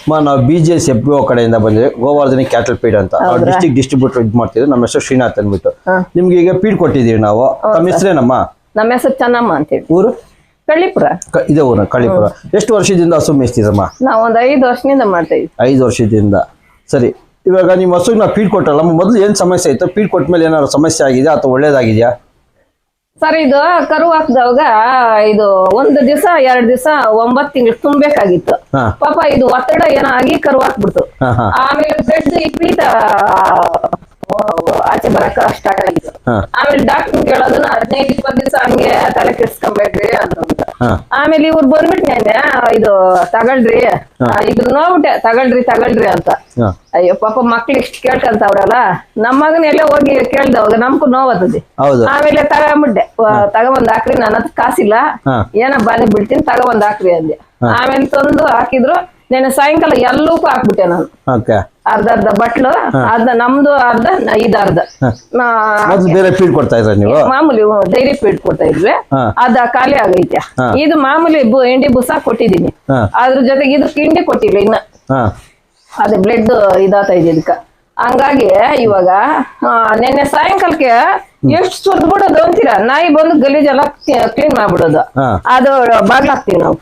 ಅಮ್ಮ ನಾವು B G S F B ಕಡೆಯಿಂದ ಬಂದ್ರೆ ಗೋವರ್ಧನಿ ಕ್ಯಾಟಲ್ ಪೀಡ್ ಅಂತ. ಡಿಸ್ಟಿಕ್ ಡಿಸ್ಟ್ರಿಬ್ಯೂಟರ್ ಇದು ಮಾಡ್ತೀವಿ ನಮ್ಮ ಹೆಸರು ಶ್ರೀನಾಥ್ ಅಂದ್ಬಿಟ್ಟು. ನಿಮ್ಗೆ ಈಗ ಪೀಡ್ ಕೊಟ್ಟಿದ್ದೀವಿ ನಾವು. ತಮ್ಮ ಹೆಸರೇನಮ್ಮ? ನಮ್ಮ ಹೆಸರು ಚೆನ್ನಮ್ಮ ಅಂತೇಳಿ ಊರು? ಕಳ್ಳಿಪುರ. ಇದೇ ಊರು ಕಳಿಪುರ ಎಷ್ಟು ವರ್ಷದಿಂದ ಹಸು ಮೇಯಿಸ್ತಿದ್ರಮ್ಮ ನಾವು ಒಂದ್ ಐದು ವರ್ಷದಿಂದ ಮಾಡ್ತಾ ಇದ್ವಿ. ಐದು ವರ್ಷದಿಂದ. ಸರಿ. ಇವಾಗ ನಿಮ್ಮ ಹಸುಗೆ ನಾವು ಪೀಡ್ ಕೊಟ್ಟಲ್ಲ ಮೊದಲು ಏನು ಸಮಸ್ಯೆ ಇತ್ತು? ಪೀಡ್ ಕೊಟ್ಟ ಮೇಲೆ ಏನಾದ್ರು ಸಮಸ್ಯೆ ಆಗಿದೆಯಾ ಅಥವಾ ಒಳ್ಳೇದಾಗಿದೆಯಾ? ಸರ್ ಇದು ಕರು ಹಾಕ್ದವಾಗ ಇದು ಒಂದು ದಿವಸ ಎರಡ್ ದಿವಸ ಒಂಬತ್ ತಿಂಗಳು ತುಂಬಬೇಕಾಗಿತ್ತು. ಪಾಪ ಇದು ಒತ್ತಡ ಏನೋ ಆಗಿ ಕರು ಹಾಕ್ಬಿಡ್ತು. ಆಮೇಲೆ ಬ್ಲಡ್ ವಿಪರೀತ ಆಚೆ ಬರಕ ಸ್ಟಾರ್ಟ್ ಆಗಿತ್ತು ಆಮೇಲೆ ಡಾಕ್ಟರ್ ಕೇಳೋದನ್ನ ಹದಿನೈದು ಇಪ್ಪತ್ತು ದಿವಸ ಹಂಗೆ ತಲೆ ಕೆಡ್ಸ್ಕೊಂಬೇಡ್ರಿ ಅಂತ ಹಾ ಆಮೇಲೆ ಇವ್ರು ಬಂದ್ಬಿಟ್ಟು ನೆನ್ನೆ ಇದು ತಗೊಳ್ರಿ ಇದು ನೋಡ್ಬಿಟ್ಟೆ ತಗೊಳ್ರಿ ತಗೊಳ್ರಿ ಅಂತ. ಅಯ್ಯೋ ಪಾಪ ಮಕ್ಳು ಇಷ್ಟು ಕೇಳ್ಕಂತವ್ರಲ್ಲ ನಮ್ಮ ಮಗನ ಎಲ್ಲ ಹೋಗಿ ಕೇಳ್ದವಾಗ ನಮ್ಗೂ ನೋವತ್ತದಿ ಆಮೇಲೆ ತಗೊಂಬಿಟ್ಟೆ ತಗೊಂಬಂದ್ ಹಾಕ್ರಿ ನನ್ನ ಹತ್ರ ಕಾಸಿಲ್ಲ ಏನಪ್ಪ ಏನ ಬಾಧೆ ಬಿಡ್ತೀನಿ ತಗೊಂಬಂದ್ ಹಾಕ್ರಿ ಅಂದೆ. ಆಮೇಲೆ ತಂದು ಹಾಕಿದ್ರು ನೆನ್ನೆ ಸಾಯಂಕಾಲ ಎಲ್ಲಕ್ಕೂ ಹಾಕ್ಬಿಟ್ಟೆ ನಾನು. ಅರ್ಧ ಅರ್ಧ ಬಟ್ಲು ಅರ್ಧ ನಮ್ದು ಅರ್ಧ ಇದು ಅರ್ಧ. ಬೇರೆ ಪೀಡ್ ಕೊಡ್ತಾ ಇದ್ರ ನೀವು? ಮಾಮೂಲಿ ಡೈರಿ ಫೀಡ್ ಕೊಡ್ತಾ ಇದ್ವಿ. ಅದ ಖಾಲಿ ಆಗೈತೆ. ಇದು ಮಾಮೂಲಿ ಹಿಂಡಿ ಎಂಡಿ ಬುಸ ಕೊಟ್ಟಿದೀನಿ ಅದ್ರ ಜೊತೆಗೆ ಇದು ಕಿಂಡಿ ಕೊಟ್ಟಿಲ್ಲ ಇನ್ನ. ಅದೇ ಬ್ಲಡ್ ಇದಾತ ಇದೆ ಇದಕ್ಕ. ಹಂಗಾಗಿ ಇವಾಗ ನಿನ್ನೆ ಸಾಯಂಕಾಲಕ್ಕೆ ಎಷ್ಟು ಸುರ್ದ್ ಬಿಡೋದು ಅಂತೀರಾ? ನಾಯಿ ಬಂದು ಗಲೀಜೆಲ್ಲ ಕ್ಲೀನ್ ಮಾಡ್ಬಿಡೋದು. ಅದು ಬಾಗ್ಲಾಕ್ತಿವಿ ನಾವು.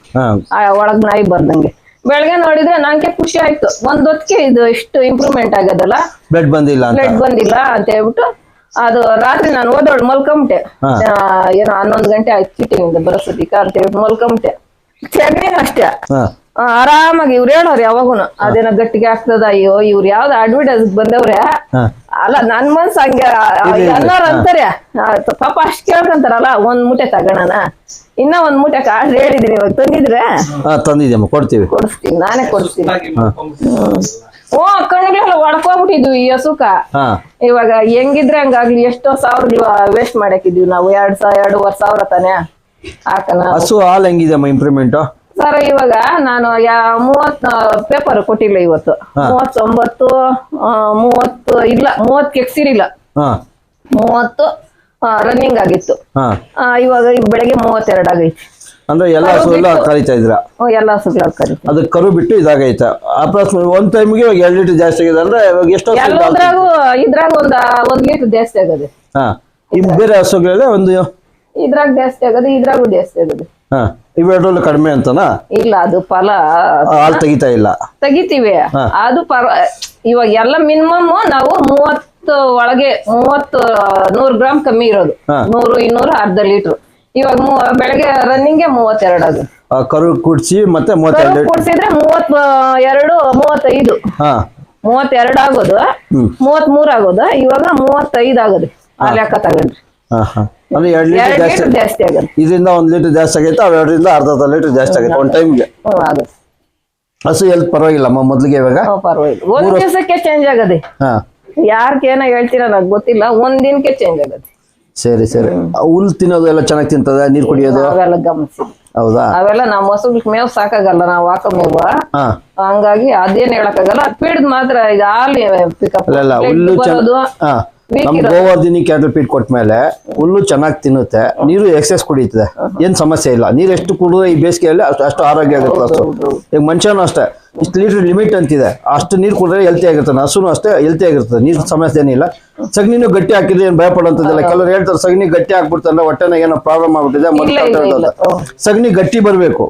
ಒಳಗ್ ನಾಯಿ ಬರ್ದಂಗೆ. ಬೆಳಗ್ಗೆ ನೋಡಿದ್ರೆ ನಂಗೆ ಖುಷಿ ಆಯ್ತು. ಒಂದ್ ಹೊತ್ತಿಗೆ ಇದು ಇಷ್ಟು ಇಂಪ್ರೂವ್ಮೆಂಟ್ ಆಗದಲ್ಲ. ಬ್ಲಡ್ ಬಂದಿಲ್ಲ ಅಂತ. ಬ್ಲಡ್ ಬಂದಿಲ್ಲ ಅಂತ ಹೇಳ್ಬಿಟ್ಟು ಅದು ರಾತ್ರಿ ನಾನು ಓದೋಳು ಮಲ್ಕೊಂಬಿಟ್ಟೆ. ಏನೋ ಹನ್ನೊಂದು ಗಂಟೆ ಆಯ್ತು ಚೀಟಿಂದ ಬರೋಸದಿಕ ಅಂತ ಹೇಳ್ಬಿಟ್ಟು ಮಲ್ಕೊಂಬಿಟ್ಟೆ. ಚೆನ್ನೇನು ಅಷ್ಟೇ. ಆರಾಮಾಗಿ ಇವ್ರು ಹೇಳೋರು ಯಾವಾಗೂನು. ಅದೇನೋ ಗಟ್ಟಿಗೆ ಆಗ್ತದ ಅಯ್ಯೋ ಇವ್ರ ಯಾವ್ದು ಅಡ್ವರ್ಟೈಸ್ ಬಂದವ್ರೆ? ಹಾ. ಅಲ್ಲ ನನ್ ಮನ್ಸ್ ಹಂಗೆ ಎಲ್ಲಾರು ಅಂತಾರೆ. ಪಾಪ ಅಷ್ಟ್ ಕೇಳ್ಕೊಂತಾರಲ್ಲ ಒಂದ್ ಮೂಟೆ ತಗೋಣ ಇನ್ನ ಒಂದ್ ಮೂಟೆ ಕಾಡ್ ಹೇಳಿದೀನಿ ಇವಾಗ ತಂದಿದ್ರೆ? ತಂದಿದ್ಯಮ್ಮ ಕೊಡ್ತೀವಿ. ಕೊಡಿಸ್ತೀನಿ ನಾನೇ ಕೊಡ್ತೀನಿ ಓ ಕಣ್ಗಳೆಲ್ಲ ಒಡ್ಕೋಗ್ಬಿಟ್ಟಿದ್ವಿ ಈ ಹಸುಕ. ಹಾ. ಇವಾಗ ಹೆಂಗಿದ್ರೆ ಹಂಗಾಗ್ಲಿ ಎಷ್ಟೋ ಸಾವಿರ ವೇಸ್ಟ್ ಮಾಡಾಕಿದ್ವಿ ನಾವು. ಎರಡ್ ಸಾವಿರ ಎರಡೂವರೆ ಸಾವಿರ ತಾನೆ. ಹಾಕನ ಹಸು ಹಾಲ್ ಹೆಂಗಿದೆಯಮ್ಮ ಇಂಪ್ರೂವ್ಮೆಂಟ್ ಸರ್ ಇವಾಗ ನಾನು ಯಾ ಮೂವತ್ ಪೇಪರ್ ಕೊಟ್ಟಿಲ್ಲ ಇವತ್ತು. ಮೂವತ್ತೊಂಬತ್ತು ಮೂವತ್ತು ಇಲ್ಲ ಮೂವತ್ತು ಕೆಕ್ಸಿರಿಲ್ಲ ಹಾ. ಮೂವತ್ತು ರನ್ನಿಂಗ್ ಆಗಿತ್ತು. ಇವಾಗ ಬೆಳಗ್ಗೆ ಮೂವತ್ತೆರಡು ಆಗೈತಿ. ಅಂದ್ರೆ ಎಲ್ಲ ಹಸುಗಳು ಕರಿತಾ ಇದ್ರ ಎಲ್ಲ ಹಸುಗಳ ಕರಿತಿ ಅದು ಕರು ಬಿಟ್ಟು ಇದಾಗೈತೆ. ಅಪ್ರಾಕ್ಸಿಮೇಟ್ ಒಂದ್ ಟೈಮ್ಗೆ ಇವಾಗ ಎರಡು ಲೀಟರ್ ಜಾಸ್ತಿ ಆಗಿದೆ ಅಂದ್ರೆ ಇವಾಗ ಎಷ್ಟು ಹಸು ಇದೆ? ಎಲ್ಲದ್ರಾಗೂ ಇದ್ರಾಗ ಒಂದ್ ಒಂದ್ ಲೀಟರ್ ಜಾಸ್ತಿ ಆಗದೆ. ಹಾ. ಬೇರೆ ಹಸುಗಳೆಲ್ಲ ಒಂದು ಇದ್ರಾಗ ಜಾಸ್ತಿ ಆಗದೆ ಇದ್ರಾಗೂ ಜಾಸ್ತಿ ಆಗದೆ. ಹಾ. ಇವೆರಡರಲ್ಲೂ ಕಡಿಮೆ ಅಂತನಾ? ಇಲ್ಲ ಅದು ಫಲ. ಹಾಲು ತೆಗಿತಾ ಇಲ್ಲ. ತೆಗಿತೀವಿ. ಅದು ಪರ ಇವಾಗ ಎಲ್ಲ ಮಿನಿಮಮ್ ನಾವು ಮೂವತ್ತು ಒಳಗೆ ಮೂವತ್ತು ನೂರು ಗ್ರಾಮ್ ಕಮ್ಮಿ ಇರೋದು. ನೂರು ಇನ್ನೂರು ಅರ್ಧ ಲೀಟರ್. ಇವಾಗ ಬೆಳಗ್ಗೆ ರನ್ನಿಂಗ್ ಮೂವತ್ತೆರಡು ಅದು. ಕರು ಕುಡ್ಸಿ ಮತ್ತೆ ಮೂವತ್ತೆರಡು ಕೂಡಿಸಿದ್ರೆ ಮೂವತ್ ಎರಡು ಮೂವತ್ತೈದು. ಮೂವತ್ತೆರಡು ಆಗೋದು. ಮೂವತ್ತ್ ಮೂರ್ ಆಗೋದು. ಇವಾಗ ಮೂವತ್ತೈದು ಆಗೋದು. ಆ ಲೆಕ್ಕ ತಗೊಂಡ್ರಿ? ಅಂದ್ರೆ ಎರಡು ಲೀಟರ್ ಜಾಸ್ತಿ ಇದರಿಂದ ಒಂದ್ ಲೀಟರ್ ಜಾಸ್ತಿ ಆಗೈತೆ ಅವೆರಡರಿಂದ ಅರ್ಧ ಅರ್ಧ ಲೀಟರ್ ಜಾಸ್ತಿ ಆಗೈತೆ ಒಂದ್ ಟೈಮ್ಗೆ ಹಸು ಎಲ್ ಪರವಾಗಿಲ್ಲಮ್ಮ ಮೊದ್ಲಿಗೆ ಇವಾಗ? ಪರವಾಗಿಲ್ಲ. ಒಂದ್ ದಿವಸಕ್ಕೆ ಚೇಂಜ್ ಆಗದೆ. ಹಾ. ಯಾರ್ಕ್ ಏನೋ ಹೇಳ್ತೀರ ನಂಗೆ ಗೊತ್ತಿಲ್ಲ ಒಂದ್ ದಿನಕ್ಕೆ ಚೇಂಜ್ ಆಗದೆ. ಸರಿ ಸರಿ. ಹುಲ್ ತಿನ್ನೋದು ಎಲ್ಲ ಚೆನ್ನಾಗಿ ತಿಂತದ? ನೀರ್ ಕುಡಿಯೋದು? ಅವೆಲ್ಲ ಗಮನಿಸಿ. ಹೌದಾ? ಅವೆಲ್ಲ ನಮ್ಮ ಹಸುಗಳಿಗೆ ಮೇವ್ ಸಾಕಾಗಲ್ಲ ನಾವು ಹಾಕೋ ಮೇವು. ಹಾ. ಹಂಗಾಗಿ ಅದೇನ್ ಹೇಳಕ್ಕಾಗಲ್ಲ ಪೀಡ್ದ್ ಮಾತ್ರ ಈಗ ಹಾಲು ಪಿಕಪ್ ಹುಲ್ಲು ನಮ್ ಗೋವರ್ಧಿನಿ ಕ್ಯಾಟಲ್ ಪೀಟ್ ಕೊಟ್ಮೇಲೆ ಹುಲ್ಲು ಚೆನ್ನಾಗಿ ತಿನ್ನುತ್ತೆ ನೀರು ಎಕ್ಸಸ್ ಕುಡಿಯುತ್ತೆ. ಏನ್ ಸಮಸ್ಯೆ ಇಲ್ಲ. ನೀರು ಎಷ್ಟು ಕುಡಿದ್ರೆ ಈ ಬೇಸಿಗೆಯಲ್ಲಿ ಅಷ್ಟು ಅಷ್ಟು ಆರೋಗ್ಯ ಆಗುತ್ತೆ ಹಸು ಈಗ ಮನುಷ್ಯನೂ ಅಷ್ಟೇ ಇಷ್ಟು ಲೀಟರ್ ಲಿಮಿಟ್ ಅಂತಿದೆ. ಅಷ್ಟು ನೀರು ಕುಡಿದ್ರೆ ಹೆಲ್ತಿ ಆಗಿರ್ತಾನೆ ಹಸುನು ಅಷ್ಟೇ ಹೆಲ್ತಿ ಆಗಿರ್ತದೆ. ನೀರು ಸಮಸ್ಯೆ ಏನಿಲ್ಲ ಸಗಣಿನೂ ಗಟ್ಟಿ ಹಾಕಿದ್ರೆ ಏನ್ ಭಯ ಪಡೋಂಥದ್ದಿಲ್ಲ ಕೆಲವರು ಹೇಳ್ತಾರೆ ಸಗಣಿ ಗಟ್ಟಿ ಹಾಕ್ಬಿಡ್ತಾರೆ ಹೊಟ್ಟೆನಾಗ ಏನೋ ಪ್ರಾಬ್ಲಮ್ ಆಗ್ಬಿಟ್ಟಿದೆ ಮೊದ್ಲು. ಸಗಣಿ ಗಟ್ಟಿ ಬರ್ಬೇಕು.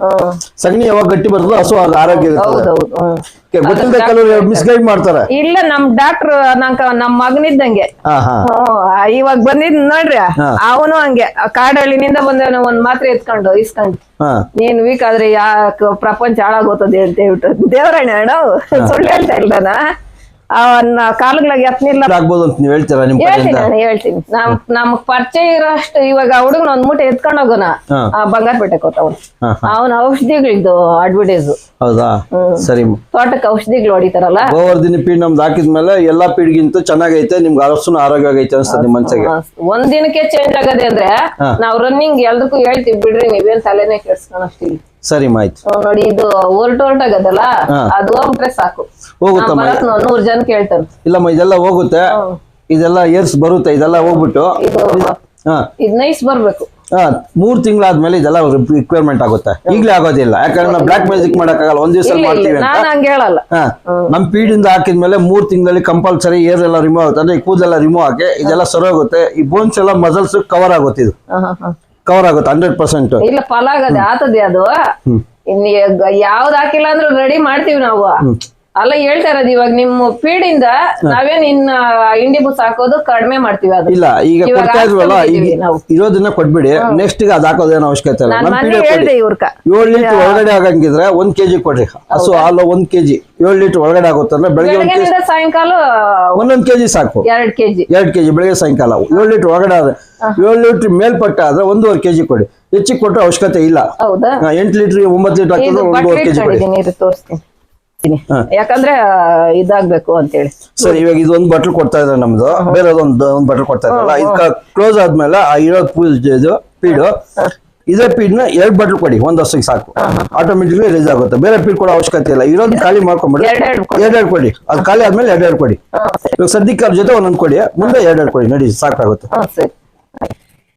ಸಗಣಿ ಯಾವಾಗ ಗಟ್ಟಿ ಬರ್ತದೋ ಹಸು ಅದು ಆರೋಗ್ಯ ಗೊತ್ತಿಲ್ಲದೆ ಕೆಲವರು ಮಿಸ್ಗೈಡ್ ಮಾಡ್ತಾರೆ. ಇಲ್ಲ ನಮ್ ಡಾಕ್ಟರ್ ನಂಕ ನಮ್ ಮಗನಿದ್ದಂಗೆ. ಇವಾಗ ಬಂದಿದ್ ನೋಡ್ರಿ ಅವನು ಹಂಗೆ ಕಾಡಹಳ್ಳಿನಿಂದ ಬಂದವನ ಒಂದ್ ಮಾತ್ರೆ ಎತ್ಕೊಂಡು ಇಸ್ಕೊಂಡು. ನೀನ್ ವೀಕ್ ಆದ್ರೆ ಯಾಕ ಪ್ರಪಂಚ ಹಾಳಾಗೋತದೆ ಅಂತ ಹೇಳ್ಬಿಟ್ಟು ದೇವರಣ್ಣ ಸುಳ್ಳು ಹೇಳ್ತಾ ಇಲ್ದಾನ ಕಾಲುಗಳಿಗೆ ಎತ್ತನಿಲ್ಲ ಆಗ್ಬೋದು ಅಂತ ನೀವು ಹೇಳ್ತೀರಾ ನಿಮ್ ಹೇಳ್ತೀನಿ ಕಡೆಯಿಂದ? ನಾನು ಹೇಳ್ತೀನಿ. ನಮ್ ನಮಗ್ ಪರಿಚಯ ಇರೋಷ್ಟು ಇವಾಗ ಹುಡುಗನ ಒಂದ್ ಮೂಟೆ ಎತ್ಕೊಂಡ್ ಹೋಗೋಣ. ಹಾ. ಬಂಗಾರಪೇಟೆಗೆ ಕೊತ್ತ ಹಾ, ಅವನ ಔಷಧಿಗಳಿದ್ದು ಅಡ್ವರ್ಟೈಸ್. ಹೌದಾ? ಸರಿ. ತೋಟಕ್ಕೆ ಔಷಧಿಗಳು ಹೊಡಿತಾರಲ್ಲ? ಗೋವರ್ಧಿನಿ ಪೀಡ್ ನಮ್ದು ಹಾಕಿದ್ಮೇಲೆ ಎಲ್ಲಾ ಪೀಡ್ಗಿಂತ ಚೆನ್ನಾಗೈತೆ ನಿಮ್ಗೆ ಅರಸು ಆರೋಗ್ಯ ಆಗೈತೆ ಅನ್ಸ್ತದೆ ನಿಮ್ ಮನ್ಸಿಗೆ. ಒಂದ್ ದಿನಕ್ಕೆ ಚೇಂಜ್ ಆಗದೆ ಅಂದ್ರೆ. ನಾವ್ ರನ್ನಿಂಗ್ ಎಲ್ರಿಗೂ ಹೇಳ್ತೀವಿ ಬಿಡ್ರಿ ನೀವೇನ್ ತಲೆನೇ ಕೆಡ್ಸ್ಕೊಳಷ್ಟಿಲ್ಲ. ಸರಿ ಹ್ಮ್, ನೋಡಿ ಇದು ಹೊರ್ಟಾಗದಲ್ಲ ಹಾ. ಅದು ಹೋಗ್ಬಿಟ್ರೆ ಸಾಕು. ಹೋಗುತ್ತಮ್ಮ ನೂರ್ ಜನ ಕೇಳ್ತಾರೆ. ಇಲ್ಲಮ್ಮ ಇದೆಲ್ಲ ಹೋಗುತ್ತೆ. ಇದೆಲ್ಲ ಏರ್ಸ್ ಬರುತ್ತೆ ಇದೆಲ್ಲ ಹೋಗ್ಬಿಟ್ಟು. ಇದು ನೈಸ್ ಬರ್ಬೇಕು. ಮೂರ್ ತಿಂಗಳಾದ್ಮೇಲೆ ಇದೆಲ್ಲ ರಿಕ್ವೈರ್ಮೆಂಟ್ ಆಗುತ್ತೆ. ಈಗಲೇ ಆಗೋದಿಲ್ಲ. ಯಾಕಂದ್ರೆ ನಾವು ಬ್ಲಾಕ್ ಮ್ಯಾಜಿಕ್ ಮಾಡಕ್ಕಾಗಲ್ಲ ಒಂದ್ ದಿವಸ ಮಾಡ್ತೀವಿ ಅಂತ. ನಮ್ ಪೀಡಿಂದ ಹಾಕಿದ್ಮೇಲೆ ಮೂರ್ ತಿಂಗಳಲ್ಲಿ ಕಂಪಲ್ಸರಿ ಏರ್ ಎಲ್ಲ ರಿಮೂವ್ ಆಗುತ್ತೆ. ಅಂದ್ರೆ ಈ ಕೂದಲೆಲ್ಲ ರಿಮೂವ್ ಹಾಕಿ ಇದೆಲ್ಲ ಸರೋಗುತ್ತೆ. ಈ ಬೋನ್ಸ್ ಎಲ್ಲ ಮಸಲ್ಸ್ ಕವರ್ ಆಗುತ್ತೆ ಇದು. ಕವರ್ ಆಗುತ್ತೆ ಹಂಡ್ರೆಡ್ ಪರ್ಸೆಂಟ್ ಇಲ್ಲ ಫಲ ಆಗದೆ ಆತದೆ ಅದು. ಇನ್ ಯಾವ್ದ್ ಹಾಕಿಲ್ಲ ಅಂದ್ರೆ ರೆಡಿ ಮಾಡ್ತೀವಿ ನಾವು. ಅಲ್ಲ ಹೇಳ್ತಾ ಇರೋದು ಇವಾಗ ನಿಮ್ಮ ಇಂದ ನಾವೇನ್ ಇನ್ನ ಇಂಡಿ ಬುಸ್ ಹಾಕೋದು ಕಡಿಮೆ ಮಾಡ್ತೀವಿ ಅದು. ಇಲ್ಲ ಈಗ ಕೊಡ್ತಾ ಇದ್ವಲ್ಲ ಇರೋದನ್ನ ಕೊಟ್ಬಿಡಿ ನೆಕ್ಸ್ಟ್ಗೆ ಅದ್ ಹಾಕೋದೇನು ಅವಶ್ಯಕತೆ ಇಲ್ಲ. ಹೇಳ್ದೆ ಇವ್ರಕ. ಏಳು ಲೀಟರ್ ಒಳಗಡೆ ಆಗಂಗಿದ್ರೆ ಒಂದ್ ಕೆಜಿ ಕೊಡ್ರಿ. ಹಸು ಹಾಲು ಒಂದ್ ಕೆಜಿ ಏಳು ಲೀಟರ್ ಒಳಗಡೆ ಆಗುತ್ತೆ ಅಂದ್ರೆ ಬೆಳಗ್ಗೆ ಸಾಯಂಕಾಲ ಒಂದೊಂದ್ ಕೆಜಿ ಸಾಕು. ಎರಡ್ ಕೆಜಿ ಎರಡ್ ಕೆಜಿ ಬೆಳಗ್ಗೆ ಸಾಯಂಕಾಲ. ಏಳು ಲೀಟರ್ ಒಳಗಡೆ ಆದ್ರೆ ಏಳು ಲೀಟರ್ ಮೇಲ್ಪಟ್ಟ ಆದ್ರೆ ಒಂದೂವರೆ ಕೆಜಿ ಕೊಡಿ. ಹೆಚ್ಚಿಗೆ ಕೊಟ್ಟರೆ ಅವಶ್ಯಕತೆ ಇಲ್ಲ. ಎಂಟು ಲೀಟರ್ ಒಂಬತ್ತು ಲೀಟರ್ ಹಾಕಿದ್ರೆ ಒಂದೂವರೆ ಕೆಜಿ ಕೊಡಿ. ತೋರಿಸ್ತೀನಿ. ಹಾ. ಯಾಕಂದ್ರೆ ಇದಾಗ್ಬೇಕು ಅಂತೇಳಿ. ಸರ್ ಇವಾಗ ಇದು ಒಂದು ಬಟ್ಲ್ ಕೊಡ್ತಾ ಇದ್ದಾರೆ ನಮ್ದು. ಬೇರೆ ಒಂದು ಒಂದು ಬಟ್ಲ್ ಕೊಡ್ತಾ ಇದ್ರಲ್ಲ ಇದು ಕ್ಲೋಸ್ ಆದ್ಮೇಲೆ ಆ ಇರೋ ಪೂಜ್ ಇದು ಪೀಡು. ಇದೇ ಪೀಡ್ನ ಎರಡ್ ಬಟ್ಲ್ ಕೊಡಿ ಒಂದ್ ವರ್ಷಕ್ಕೆ ಸಾಕು. ಆಟೋಮೆಟಿಕ್ಲಿ ರಿಲೀಸ್ ಆಗುತ್ತೆ. ಬೇರೆ ಪೀಡ್ ಕೊಡೋ ಅವಶ್ಯಕತೆ ಇಲ್ಲ. ಇರೋದು ಖಾಲಿ ಮಾಡ್ಕೊಂಡ್ಬಿಡಿ. ಎರಡೆರಡು ಕೊಡಿ. ಅದು ಖಾಲಿ ಆದ್ಮೇಲೆ ಎರಡೆರಡು ಕೊಡಿ. ಇವಾಗ ಸದ್ಯಕ್ಕೆ ಅವ್ರ ಜೊತೆ ಒಂದೊಂದು ಕೊಡಿ. ಮುಂದೆ ಎರಡೆರಡು ಕೊಡಿ. ನಡಿ ಸಾಕಾಗುತ್ತೆ.